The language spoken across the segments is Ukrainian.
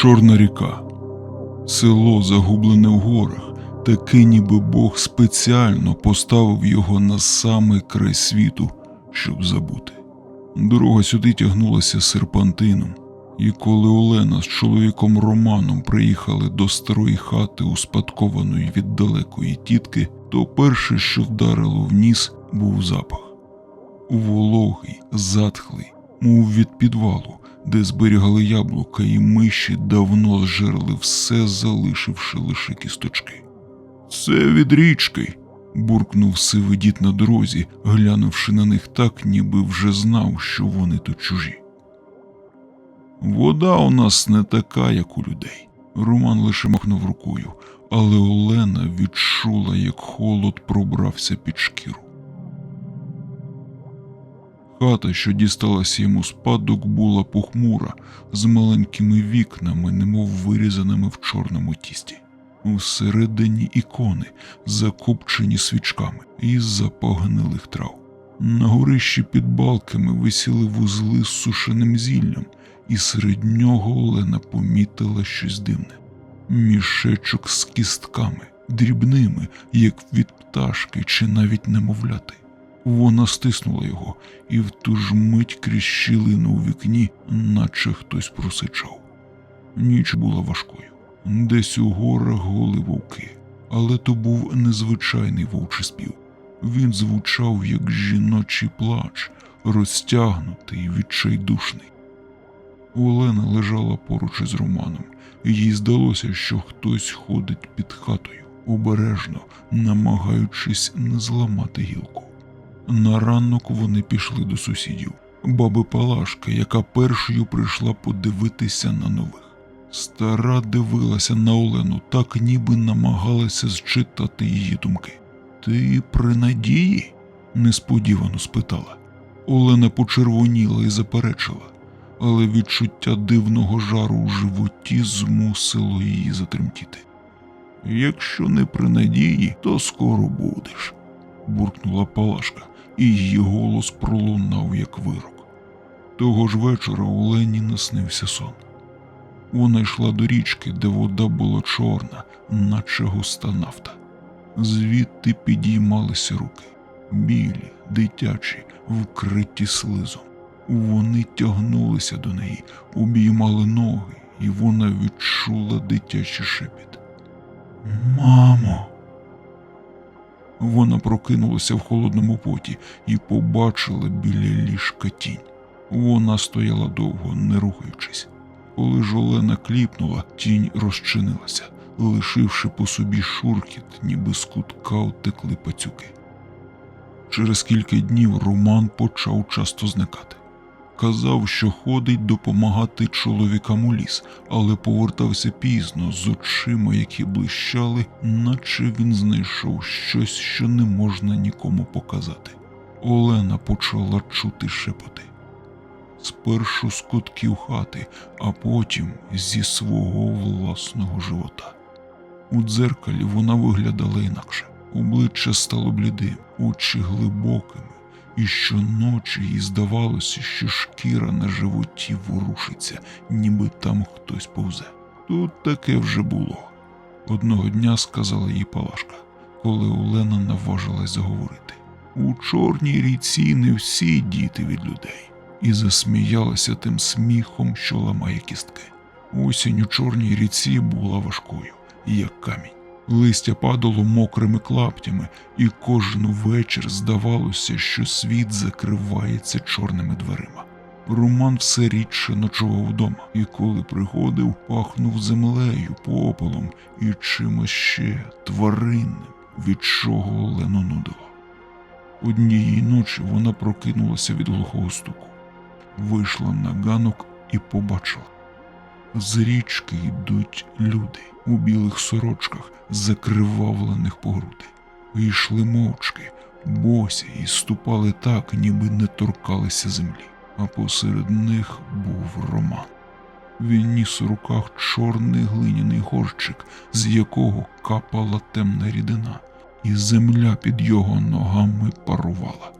Чорна ріка. Село загублене в горах, таке ніби Бог спеціально поставив його на самий край світу, щоб забути. Дорога сюди тягнулася серпантином, і коли Олена з чоловіком Романом приїхали до старої хати, успадкованої від далекої тітки, то перше, що вдарило в ніс, був запах. Вологий, затхлий, мов від підвалу, де зберігали яблука, і миші давно зжерли все, залишивши лише кісточки. Це від річки. буркнув сивий дід на дорозі, глянувши на них так, ніби вже знав, що вони тут чужі. Вода у нас не така, як у людей. Роман лише махнув рукою, але Олена відчула, як холод пробрався під шкіру. Хата, що дісталася йому спадок, була похмура, з маленькими вікнами, немов вирізаними в чорному тісті. Усередині ікони, закопчені свічками із запоганилих трав. На горищі під балками висіли вузли з сушеним зіллям, і серед нього Олена помітила щось дивне. Мішечок з кістками, дрібними, як від пташки чи навіть немовляти. Вона стиснула його, і в ту ж мить крізь щілину у вікні, наче хтось просичав. Ніч була важкою. Десь у горах голи вовки, але то був незвичайний вовчий спів. Він звучав як жіночий плач, розтягнутий відчайдушний. Олена лежала поруч із Романом, їй здалося, що хтось ходить під хатою, обережно намагаючись не зламати гілку. На ранок вони пішли до сусідів, баби Палашка, яка першою прийшла подивитися на нових. Стара дивилася на Олену, так ніби намагалася зчитати її думки. Ти при надії? несподівано спитала. Олена почервоніла і заперечила, але відчуття дивного жару у животі змусило її затремтіти. Якщо не при надії, то скоро будеш, буркнула Палашка, і її голос пролунав як вирок. Того ж вечора Олені наснився сон. Вона йшла до річки, де вода була чорна, наче густа нафта. Звідти підіймалися руки, білі, дитячі, вкриті слизом. Вони тягнулися до неї, обіймали ноги, і вона відчула дитячий шепіт. Мамо. Вона прокинулася в холодному поті і побачила біля ліжка тінь. Вона стояла довго, не рухаючись. Коли жолена кліпнула, тінь розчинилася, лишивши по собі шуркіт, ніби з кутка утекли пацюки. Через кілька днів Роман почав часто зникати. Казав, що ходить допомагати чоловікам у ліс, але повертався пізно з очима, які блищали, наче він знайшов щось, що не можна нікому показати. Олена почала чути шепоти. Спершу з кутків хати, а потім зі свого власного живота. У дзеркалі вона виглядала інакше. Обличчя стало блідим, очі глибокими, і щоночі їй здавалося, що шкіра на животі ворушиться, ніби там хтось повзе. Тут таке вже було. Одного дня сказала їй Палашка, коли Олена наважилась заговорити. У чорній ріці не всі діти від людей, і засміялася тим сміхом, що ламає кістки. Осінь у чорній ріці була важкою, як камінь. Листя падало мокрими клаптями, і кожен вечір здавалося, що світ закривається чорними дверима. Роман все рідше ночував вдома, і коли приходив, пахнув землею, попелом і чимось ще тваринним, від чого Олену нудило. Однієї ночі вона прокинулася від глухого стуку, вийшла на ганок і побачила. З річки йдуть люди у білих сорочках, закривавлених по груди. Йшли мовчки, босі і ступали так, ніби не торкалися землі, а посеред них був Роман. Він ніс у руках чорний глиняний горщик, з якого капала темна рідина, і земля під його ногами парувала.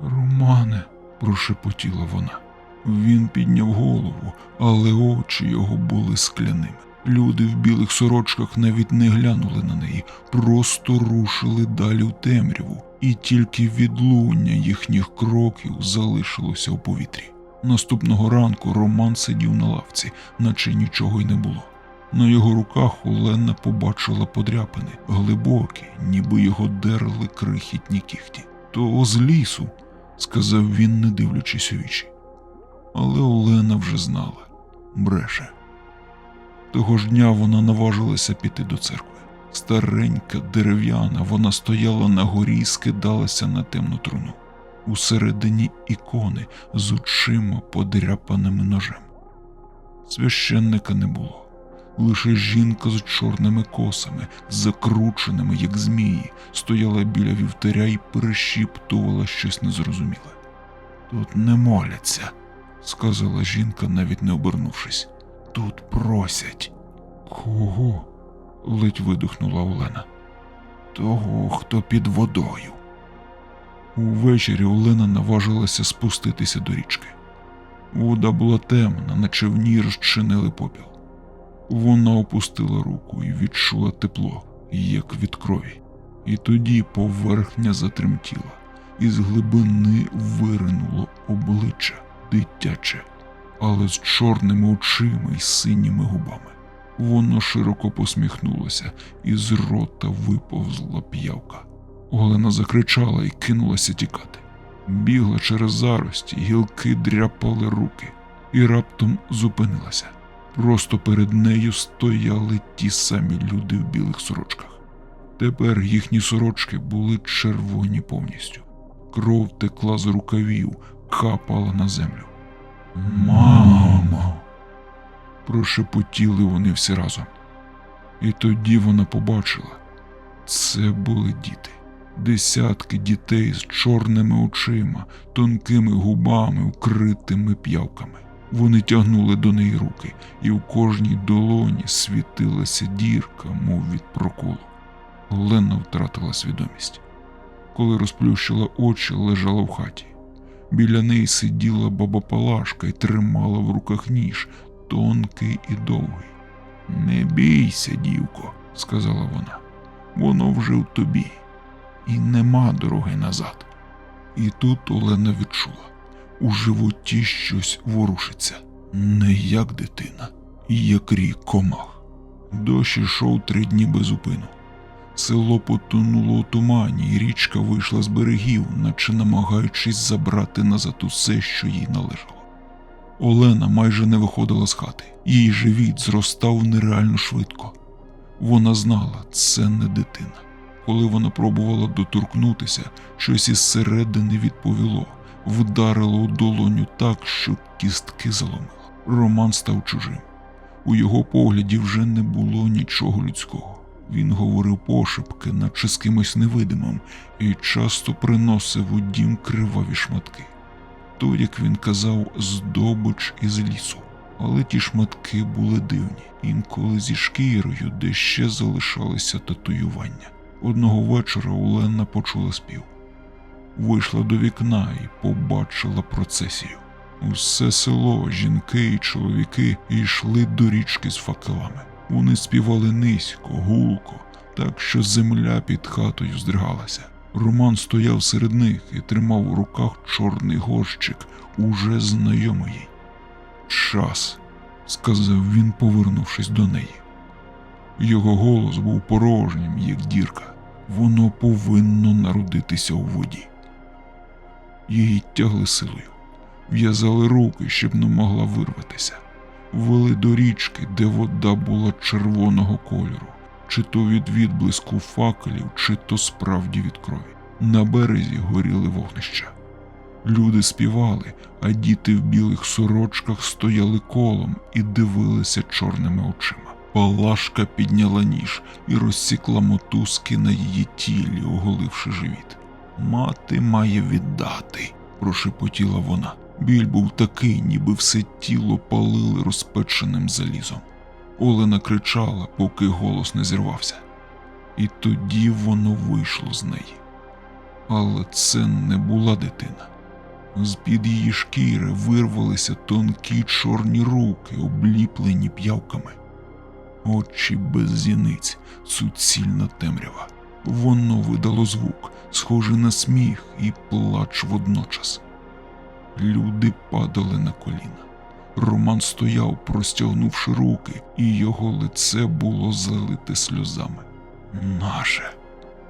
Романе, прошепотіла вона. Він підняв голову, але очі його були скляними. Люди в білих сорочках навіть не глянули на неї, просто рушили далі в темряву, і тільки відлуння їхніх кроків залишилося у повітрі. Наступного ранку Роман сидів на лавці, наче нічого й не було. На його руках Олена побачила подряпини, глибокі, ніби його дерли крихітні кіхті. То з лісу, сказав він, не дивлячись у вічі. Але Олена вже знала бреше. Того ж дня вона наважилася піти до церкви. Старенька, дерев'яна, вона стояла на горі і скидалася на темну труну. Усередині ікони з очима подряпаними ножем. Священника не було, лише жінка з чорними косами, закрученими, як змії, стояла біля вівтаря і перешіптувала щось незрозуміле. Тут не моляться, сказала жінка, навіть не обернувшись. Тут просять. Кого? ледь видихнула Олена. Того, хто під водою. Увечері Олена наважилася спуститися до річки. Вода була темна, наче в ній розчинили попіл. Вона опустила руку і відчула тепло, як від крові. І тоді поверхня затремтіла, і з глибини виринуло обличчя дитяче, але з чорними очима і синіми губами. Воно широко посміхнулося, і з рота виповзла п'явка. Олена закричала і кинулася тікати. Бігла через зарості, гілки дряпали руки, і раптом зупинилася. Просто перед нею стояли ті самі люди в білих сорочках. Тепер їхні сорочки були червоні повністю. Кров текла з рукавів, капала на землю. Мамо. Прошепотіли вони всі разом. І тоді вона побачила це були діти. Десятки дітей з чорними очима, тонкими губами, вкритими п'явками. Вони тягнули до неї руки, і в кожній долоні світилася дірка, мов від проколу. Олена втратила свідомість. Коли розплющила очі, лежала в хаті. Біля неї сиділа баба Палашка і тримала в руках ніж, тонкий і довгий. Не бійся, дівко, сказала вона, воно вже в тобі, і нема дороги назад. І тут Олена відчула у животі щось ворушиться, не як дитина, як рік комах. Дощ ішов три дні без упину. Село потонуло у тумані, і річка вийшла з берегів, наче намагаючись забрати назад усе, що їй належало. Олена майже не виходила з хати, її живіт зростав нереально швидко. Вона знала, це не дитина. Коли вона пробувала доторкнутися, щось із середини відповіло, вдарило у долоню так, що кістки заломило. Роман став чужим. У його погляді вже не було нічого людського. Він говорив пошепки, наче з кимось невидимим, і часто приносив у дім криваві шматки. То, як він казав, здобич із лісу. Але ті шматки були дивні, інколи зі шкірою, де ще залишалися татуювання. Одного вечора Олена почула спів. Вийшла до вікна і побачила процесію. Усе село, жінки і чоловіки йшли до річки з факелами. Вони співали низько, гулко, так що земля під хатою здригалася. Роман стояв серед них і тримав у руках чорний горщик, уже знайомий. Час, сказав він, повернувшись до неї. Його голос був порожнім, як дірка. Воно повинно народитися у воді. Її тягли силою, в'язали руки, щоб не могла вирватися вели до річки, де вода була червоного кольору, чи то від відблиску факелів, чи то справді від крові. На березі горіли вогнища. Люди співали, а діти в білих сорочках стояли колом і дивилися чорними очима. Палашка підняла ніж і розсікла мотузки на її тілі, оголивши живіт. Мати має віддати, прошепотіла вона. Біль був такий, ніби все тіло палили розпеченим залізом. Олена кричала, поки голос не зірвався. І тоді воно вийшло з неї. Але це не була дитина. З-під її шкіри вирвалися тонкі чорні руки, обліплені п'явками. Очі без зіниць, суцільна темрява. Воно видало звук, схожий на сміх і плач водночас. Люди падали на коліна. Роман стояв, простягнувши руки, і його лице було залите сльозами. Наше,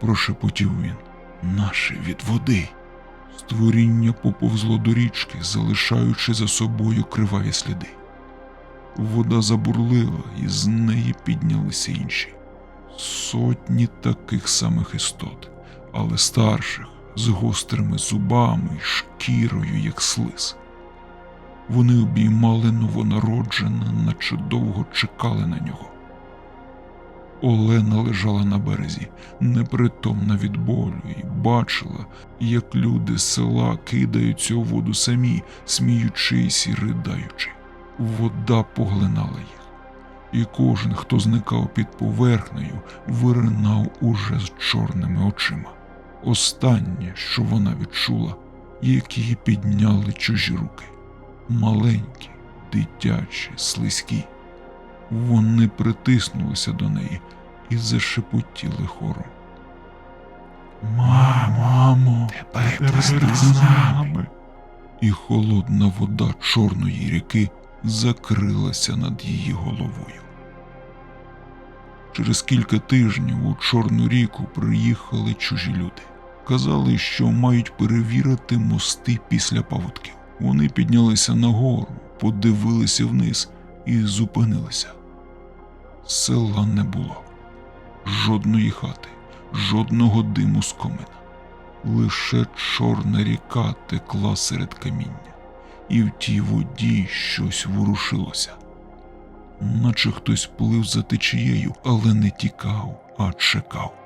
прошепотів він, наше від води. Створіння поповзло до річки, залишаючи за собою криваві сліди. Вода забурлила, і з неї піднялися інші. Сотні таких самих істот, але старших, з гострими зубами й шкірою, як слиз. Вони обіймали новонароджене, наче довго чекали на нього. Олена лежала на березі, непритомна від болю, і бачила, як люди з села кидаються у воду самі, сміючись і riдаючи. Вода поглинала їх, і кожен, хто зникав під поверхнею, виринав уже з чорними очима. Останнє, що вона відчула, як її підняли чужі руки, маленькі, дитячі, слизькі. Вони притиснулися до неї і зашепотіли хором. Мамо, тепер ти з нами. І холодна вода чорної ріки закрилася над її головою. Через кілька тижнів у Чорну ріку приїхали чужі люди. Казали, що мають перевірити мости після паводків. Вони піднялися нагору, подивилися вниз і зупинилися. Села не було, жодної хати, жодного диму з комина. Лише чорна ріка текла серед каміння, і в тій воді щось ворушилося, наче хтось плив за течією, але не тікав, а чекав.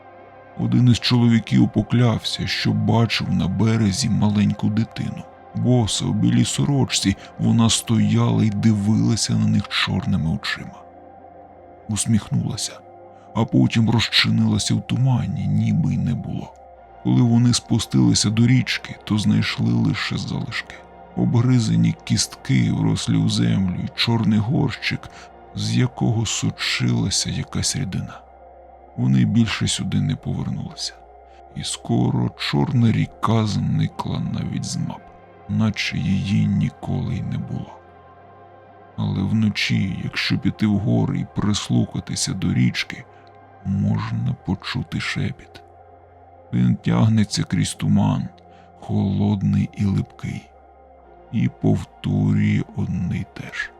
Один із чоловіків поклявся, що бачив на березі маленьку дитину. Боса у білій сорочці вона стояла і дивилася на них чорними очима. Усміхнулася, а потім розчинилася в тумані, ніби й не було. Коли вони спустилися до річки, то знайшли лише залишки. Обгризані кістки врослі в землю чорний горщик, з якого сочилася якась рідина. Вони більше сюди не повернулися, і скоро чорна ріка зникла навіть з мап, наче її ніколи й не було. Але вночі, якщо піти в гори і прислухатися до річки, можна почути шепіт. Він тягнеться крізь туман, холодний і липкий, і повторює одне й те ж.